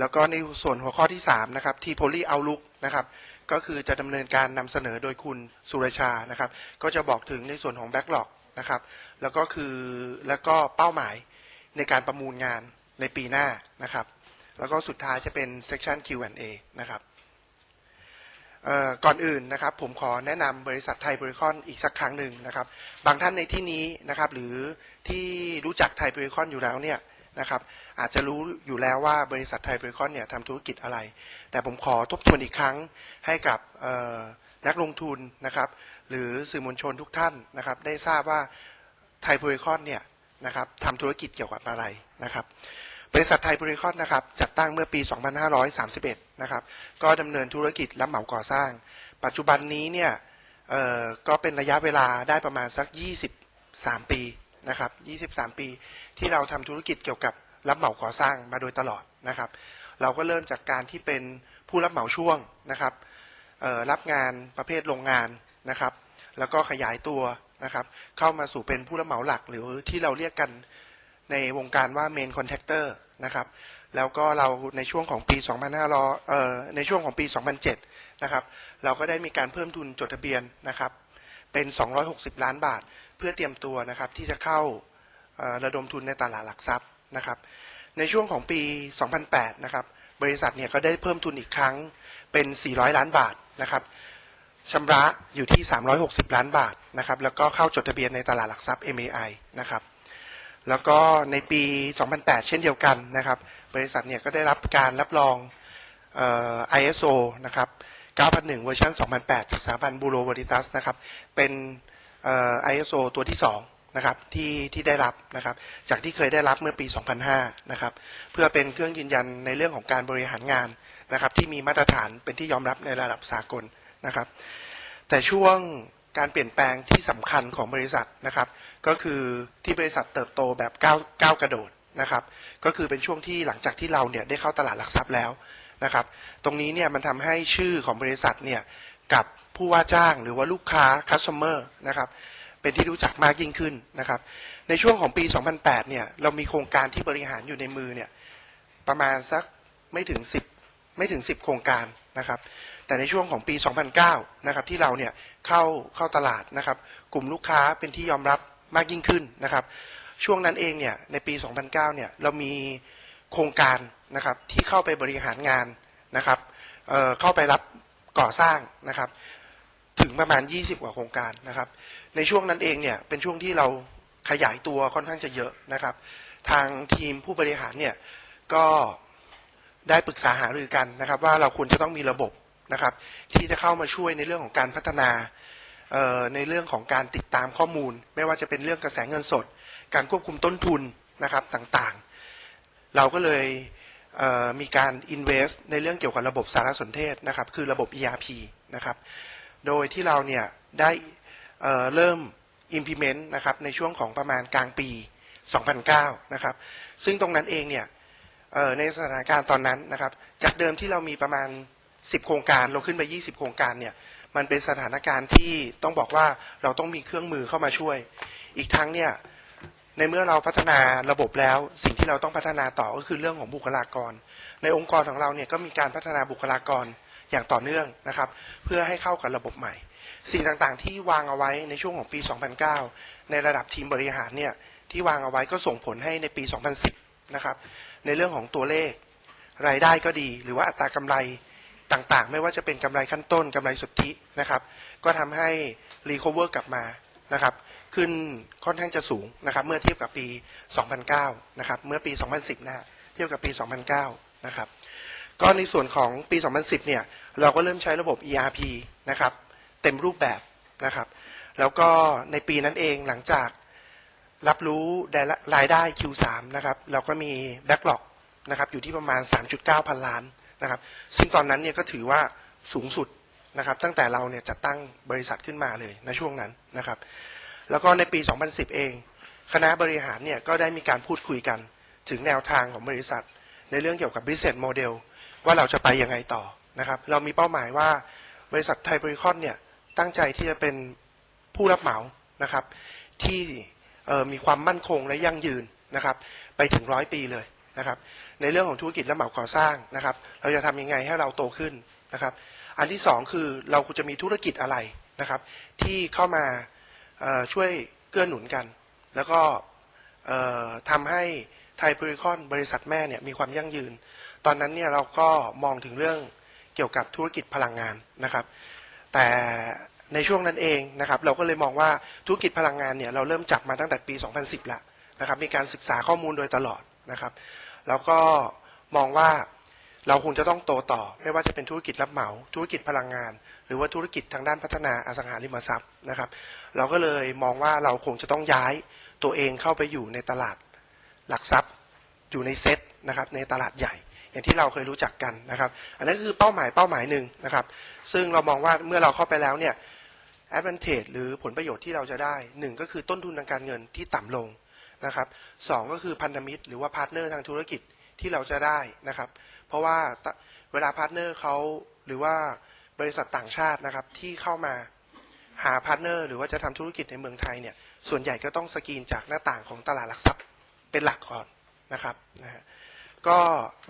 แล้วก็ในส่วนหัวข้อที่3นะครับที่ Poly Outlook นะครับก็คือจะดำเนินการนำเสนอโดยคุณสุรชานะครับ ก็จะบอกถึงในส่วนของ Backlog นะครับแล้วก็คือแล้วก็เป้าหมายในการประมูลงานในปีหน้านะครับ แล้วก็สุดท้ายจะเป็น Section Q&A นะครับก่อนอื่นนะครับผมขอแนะนำบริษัทไทยบริคอนอีกสักครั้งหนึ่งนะครับ บางท่านในที่นี้นะครับหรือที่รู้จักไทยบริคอนอยู่แล้วเนี่ย นะครับ อาจจะรู้อยู่แล้วว่าบริษัทไทยบริคอนเนี่ยทำธุรกิจอะไร แต่ผมขอทบทวนอีกครั้งให้กับนักลงทุนนะครับ หรือสื่อมวลชนทุกท่านนะครับ ได้ทราบว่าไทยบริคอนเนี่ยนะครับทำธุรกิจเกี่ยวกับอะไรนะครับ บริษัทไทยบริคอนนะครับจัดตั้งเมื่อปี 2531 นะครับ ก็ดำเนินธุรกิจรับเหมาก่อสร้าง ปัจจุบันนี้เนี่ยก็เป็นระยะเวลาได้ประมาณสัก 23 ปี นะครับ23 ปีที่เราทำธุรกิจเกี่ยวกับรับเหมาก่อสร้างมาโดยตลอดนะครับ เราก็เริ่มจากการที่เป็นผู้รับเหมาช่วงนะครับรับงานประเภทโรงงานนะครับ แล้วก็ขยายตัวนะครับ เข้ามาสู่เป็นผู้รับเหมาหลักหรือที่เราเรียกกันในวงการว่า Main Contractor นะครับ แล้วก็เราในช่วงของปี 2500เอ่อในช่วงของปี 2007 นะครับ เราก็ได้มีการเพิ่มทุนจดทะเบียนนะครับ เป็น 260 ล้านบาท เพื่อเตรียมตัวนะครับที่จะเข้าระดมทุนในตลาดหลักทรัพย์นะครับ ในช่วงของปี 2008 นะครับ บริษัทเนี่ยก็ได้เพิ่มทุนอีกครั้งเป็น 400 ล้านบาทนะครับชำระอยู่ที่ 360 ล้านบาทนะครับ แล้วก็เข้าจดทะเบียนในตลาดหลักทรัพย์ MAI นะครับ แล้วก็ในปี 2008 เช่นเดียวกันนะครับ บริษัทเนี่ยก็ได้รับการรับรองออ ISO นะครับ 9001 เวอร์ชัน2008 จากสถาบันบูโรวอริตัสนะครับ เป็น ISO ตัวที่2นะครับที่ที่ได้รับนะครับ จากที่เคยได้รับเมื่อปี 2005 นะครับ เพื่อเป็นเครื่องยืนยันในเรื่องของการบริหารงานนะครับ ที่มีมาตรฐานเป็นที่ยอมรับในระดับสากลนะครับ แต่ช่วงการเปลี่ยนแปลงที่สำคัญของบริษัทนะครับ ก็คือที่บริษัทเติบโตแบบก้าวก้าวกระโดดนะครับ ก็คือเป็นช่วงที่หลังจากที่เราเนี่ยได้เข้าตลาดหลักทรัพย์แล้วนะครับ ตรงนี้เนี่ยมันทำให้ชื่อของบริษัทเนี่ยกับ ผู้ว่าจ้างหรือว่าลูกค้า customer นะครับเป็นที่รู้จักมากยิ่งขึ้นนะครับ ในช่วงของปี 2008 เนี่ยเรามีโครงการที่บริหารอยู่ในมือเนี่ยประมาณสักไม่ถึง 10 ไม่ถึง 10 โครงการนะครับ แต่ในช่วงของปี 2009 นะครับที่เราเนี่ยเข้าเข้าตลาดนะครับ กลุ่มลูกค้าเป็นที่ยอมรับมากยิ่งขึ้นนะครับ ช่วงนั้นเองเนี่ยในปี 2009 เนี่ยเรามีโครงการนะครับที่เข้าไปบริหารงานนะครับเเข้าไปรับก่อสร้างนะครับ ถึงประมาณ 20 กว่าโครงการนะครับ ในช่วงนั้นเองเนี่ยเป็นช่วงที่เราขยายตัวค่อนข้างจะเยอะนะครับ ทางทีมผู้บริหารเนี่ยก็ได้ปรึกษาหารือกันนะครับ ว่าเราควรจะต้องมีระบบนะครับ ที่จะเข้ามาช่วยในเรื่องของการพัฒนาในเรื่องของการติดตามข้อมูล ไม่ว่าจะเป็นเรื่องกระแสเงินสด การควบคุมต้นทุนนะครับต่างๆ เราก็เลยเมีการ invest ในเรื่องเกี่ยวกับระบบสารสนเทศนะครับ คือระบบ ERP นะครับ โดยที่เราเนี่ยได้เเริ่ม implement นะครับในช่วงของประมาณกลางปี 2009 นะครับ ซึ่งตรงนั้นเองเนี่ยในสถานการณ์ตอนนั้นนะครับ จากเดิมที่เรามีประมาณ 10 โครงการเราขึ้นไป 20 โครงการเนี่ยมันเป็นสถานการณ์ที่ต้องบอกว่าเราต้องมีเครื่องมือเข้ามาช่วย อีกทั้งเนี่ยในเมื่อเราพัฒนาระบบแล้ว สิ่งที่เราต้องพัฒนาต่อก็คือเรื่องของบุคลากร ในองค์กรของเราเนี่ยก็มีการพัฒนาบุคลากร อย่างต่อเนื่องนะครับ เพื่อให้เข้ากับระบบใหม่ สิ่งต่างๆ ที่วางเอาไว้ในช่วงของปี 2009 ในระดับทีมบริหารเนี่ยที่วางเอาไว้ก็ส่งผลให้ในปี 2010 นะครับ ในเรื่องของตัวเลข รายได้ก็ดี หรือว่าอัตรากำไรต่างๆ ไม่ว่าจะเป็นกำไรขั้นต้นกำไรสุทธินะครับ ก็ทำให้รีคอเวอร์กลับมานะครับ ขึ้นค่อนข้างจะสูงนะครับ เมื่อเทียบกับปี 2009 นะครับ เมื่อปี 2010 นะฮะเทียบกับปี 2009 นะครับ ก็ในส่วนของปี 2010 เนี่ย เราก็เริ่มใช้ระบบ ERP นะครับ เต็มรูปแบบนะครับ แล้วก็ในปีนั้นเองหลังจากรับรู้รายได้ Q3 นะครับ เราก็มี Backlog นะครับอยู่ที่ประมาณ 3.9 พันล้านนะครับ ซึ่งตอนนั้นเนี่ยก็ถือว่าสูงสุดนะครับ ตั้งแต่เราเนี่ยจัดตั้งบริษัทขึ้นมาเลยในช่วงนั้นนะครับ แล้วก็ในปี 2010 เอง คณะบริหารเนี่ยก็ได้มีการพูดคุยกัน ถึงแนวทางของบริษัท ในเรื่องเกี่ยวกับ business model ว่าเราจะไปยังไงต่อนะครับ เรามีเป้าหมายว่าบริษัทไทยบริคอนเนี่ยตั้งใจที่จะเป็นผู้รับเหมานะครับ ที่มีความมั่นคงและยั่งยืนนะครับ ไปถึงร้อยปีเลยนะครับ ในเรื่องของธุรกิจรับเหมาก่อสร้างนะครับ เราจะทำยังไงให้เราโตขึ้นนะครับ อันที่สองคือเราจะมีธุรกิจอะไรนะครับ ที่เข้ามาช่วยเกื้อหนุนกัน แล้วก็เอ่อทำให้ไทยพริคอนบริษัทแม่เนี่ยมีความยั่งยืน ตอนนั้นเนี่ยเราก็มองถึงเรื่องเกี่ยวกับธุรกิจพลังงานนะครับ แต่ในช่วงนั้นเองนะครับเราก็เลยมองว่าธุรกิจพลังงานเนี่ยเราเริ่มจับมาตั้งแต่ปี 2010แล้วนะครับมีการศึกษาข้อมูลโดยตลอดนะครับแล้วก็มองว่าเราคงจะต้องโตต่อ ไม่ว่าจะเป็นธุรกิจรับเหมา ธุรกิจพลังงาน หรือว่าธุรกิจทางด้านพัฒนาอสังหาริมทรัพย์นะครับ เราก็เลยมองว่าเราคงจะต้องย้ายตัวเองเข้าไปอยู่ในตลาดหลักทรัพย์อยู่ในเซ็ตนะครับในตลาดใหญ่ อย่างที่เราเคยรู้จักกันนะครับ อันนั้นคือเป้าหมายเป้าหมายหนึ่งนะครับ ซึ่งเรามองว่าเมื่อเราเข้าไปแล้วเนี่ย advantage หรือผลประโยชน์ที่เราจะได้หนึ่งก็คือต้นทุนทางการเงินที่ต่ำลงนะครับสองก็คือพันธมิตรหรือว่าพาร์ทเนอร์ทางธุรกิจที่เราจะได้นะครับ เพราะว่าเวลาพาร์ทเนอร์เขาหรือว่าบริษัทต่างชาตินะครับที่เข้ามาหาพาร์ทเนอร์หรือว่าจะทำธุรกิจในเมืองไทยเนี่ยส่วนใหญ่ก็ต้องสกรีนจากหน้าต่างของตลาดหลักทรัพย์เป็นหลักก่อนนะครับนะฮะ ก็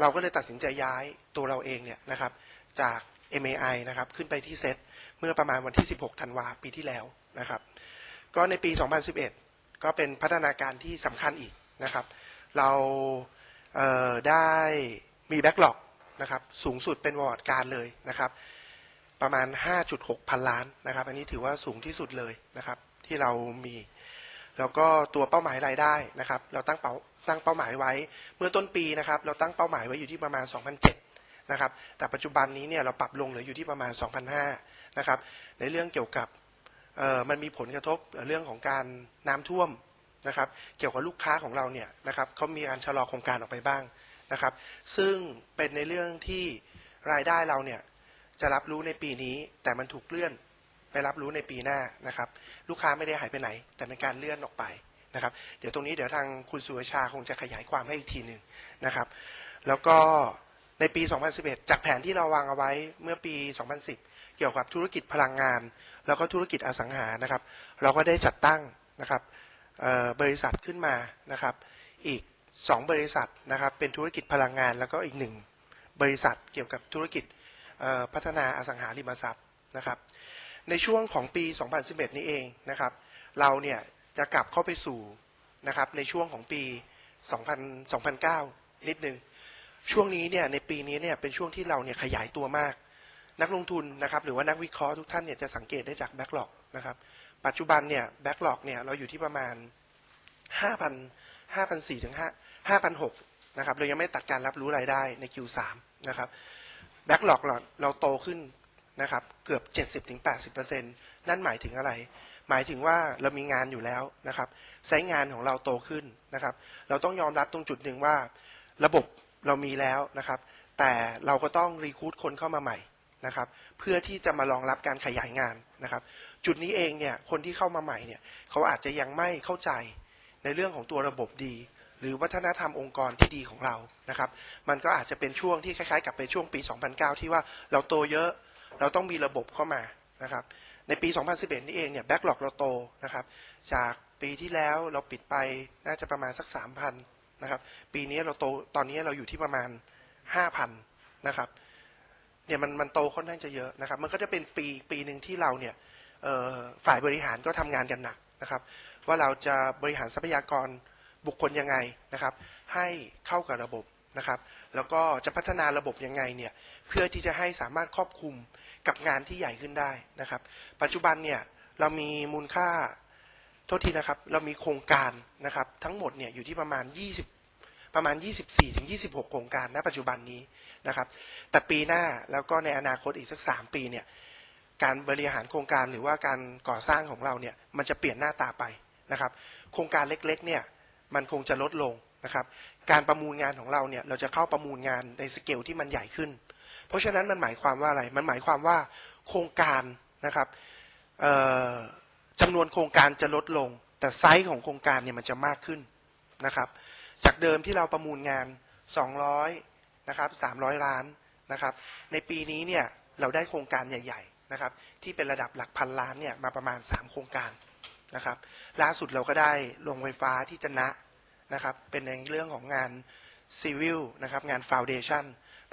เราก็เลยตัดสินใจย้ายตัวเราเองเนี่ยนะครับจาก MAI นะครับขึ้นไปที่เซตเมื่อประมาณวันที่ 16 ธันวาปีที่แล้วนะครับ ก็ในปี 2011 ก็เป็นพัฒนาการที่สำคัญอีกนะครับ เราเได้มีแบ็กหลอกนะครับสูงสุดเป็นประวัติการเลยนะครับ ประมาณ 5.6 พันล้านนะครับ อันนี้ถือว่าสูงที่สุดเลยนะครับที่เรามี แล้วก็ตัวเป้าหมายรายได้นะครับ เราตั้งเป้าตั้งเป้าหมายไว้ เมื่อต้นปีนะครับ เราตั้งเป้าหมายไว้อยู่ที่ประมาณ 2,007นะครับ แต่ปัจจุบันนี้เนี่ยเราปรับลงเหลืออยู่ที่ประมาณ 2,005นะครับ ในเรื่องเกี่ยวกับเอ่อมันมีผลกระทบเรื่องของการน้ำท่วมนะครับ เกี่ยวกับลูกค้าของเราเนี่ยนะครับเขามีการชะลอโครงการออกไปบ้างนะครับ ซึ่งเป็นในเรื่องที่รายได้เราเนี่ยจะรับรู้ในปีนี้แต่มันถูกเลื่อน ไปรับรู้ในปีหน้านะครับ ลูกค้าไม่ได้หายไปไหน แต่เป็นการเลื่อนออกไปนะครับ เดี๋ยวตรงนี้เดี๋ยวทางคุณสุวชาคงจะขยายความให้อีกทีหนึ่งนะครับ แล้วก็ในปี 2011 จากแผนที่เราวางเอาไว้เมื่อปี 2010 เกี่ยวกับธุรกิจพลังงาน แล้วก็ธุรกิจอสังหานะครับ เราก็ได้จัดตั้งนะครับบริษัทขึ้นมานะครับ อีก 2 บริษัทนะครับ เป็นธุรกิจพลังงาน แล้วก็อีกหนึ่งบริษัทเกี่ยวกับธุรกิจพัฒนาอสังหาริมทรัพย์นะครับ ในช่วงของปี 2011 นี้เองนะครับ เราเนี่ยจะกลับเข้าไปสู่นะครับในช่วงของปี 2000 2009 นิดนึง ช่วงนี้เนี่ยในปีนี้เนี่ยเป็นช่วงที่เราเนี่ยขยายตัวมาก นักลงทุนนะครับหรือว่านักวิเคราะห์ทุกท่านเนี่ยจะสังเกตได้จากแบ็กหลอกนะครับ ปัจจุบันเนี่ยแบ็กหลอกเนี่ยเราอยู่ที่ประมาณ 5,000 5,400ถึง5 5,600นะครับเรายังไม่ตัดการรับรู้รายได้ใน Q3 นะครับแบ็กหลอกเราโตขึ้น นะครับเกือบ 70-80%นั่นหมายถึงอะไร หมายถึงว่าเรามีงานอยู่แล้วนะครับไซต์งานของเราโตขึ้นนะครับ เราต้องยอมรับตรงจุดหนึ่งว่า ระบบเรามีแล้วนะครับ แต่เราก็ต้องรีคูดคนเข้ามาใหม่นะครับ เพื่อที่จะมารองรับการขยายงานนะครับ จุดนี้เองเนี่ยคนที่เข้ามาใหม่เนี่ยเขาอาจจะยังไม่เข้าใจในเรื่องของตัวระบบดี หรือวัฒนธรรมองค์กรที่ดีของเรานะครับ มันก็อาจจะเป็นช่วงที่คล้ายๆ กับเป็นช่วงปี 2009 ที่ว่าเราโตเยอะ เราต้องมีระบบเข้ามานะครับ ในปี 2011 นี่เองเนี่ยแบ็กหลอกเราโตนะครับ จากปีที่แล้วเราปิดไปน่าจะประมาณสัก 3,000นะครับ ปีนี้เราโตตอนนี้เราอยู่ที่ประมาณ 5,000นะครับเนี่ยมันมันโตค่อนข้างจะเยอะนะครับ มันก็จะเป็นปีปีหนึ่งที่เราเนี่ยฝ่ายบริหารก็ทำงานกันหนักนะครับ ว่าเราจะบริหารทรัพยากรบุคคลยังไงนะครับ ให้เข้ากับระบบ นะครับ แล้วก็จะพัฒนาระบบยังไงเนี่ยเพื่อที่จะให้สามารถครอบคลุมกับงานที่ใหญ่ขึ้นได้นะครับ ปัจจุบันเนี่ยเรามีมูลค่าโทษทีนะครับ เรามีโครงการนะครับ ทั้งหมดเนี่ยอยู่ที่ประมาณ 20 ประมาณ 24ถึง26 โครงการณปัจจุบันนี้นะครับ แต่ปีหน้าแล้วก็ในอนาคตอีกสัก 3 ปีเนี่ยการบริหารโครงการหรือว่าการก่อสร้างของเราเนี่ยมันจะเปลี่ยนหน้าตาไปนะครับ โครงการเล็กๆเนี่ยมันคงจะลดลง นะครับ การประมูลงานของเราเนี่ยเราจะเข้าประมูลงานในสเกลที่มันใหญ่ขึ้น เพราะฉะนั้นมันหมายความว่าอะไร มันหมายความว่าโครงการนะครับจำนวนโครงการจะลดลง แต่ไซส์ของโครงการเนี่ยมันจะมากขึ้นนะครับ จากเดิมที่เราประมูลงาน 200นะครับ300 ล้านนะครับ ในปีนี้เนี่ยเราได้โครงการใหญ่ ๆนะครับ ที่เป็นระดับหลักพันล้านเนี่ยมาประมาณ 3 โครงการนะครับ ล่าสุดเราก็ได้โรงไฟฟ้าที่จะนะ นะครับเป็นในเรื่องของงานซีวิลนะครับงานฟาวเดชัน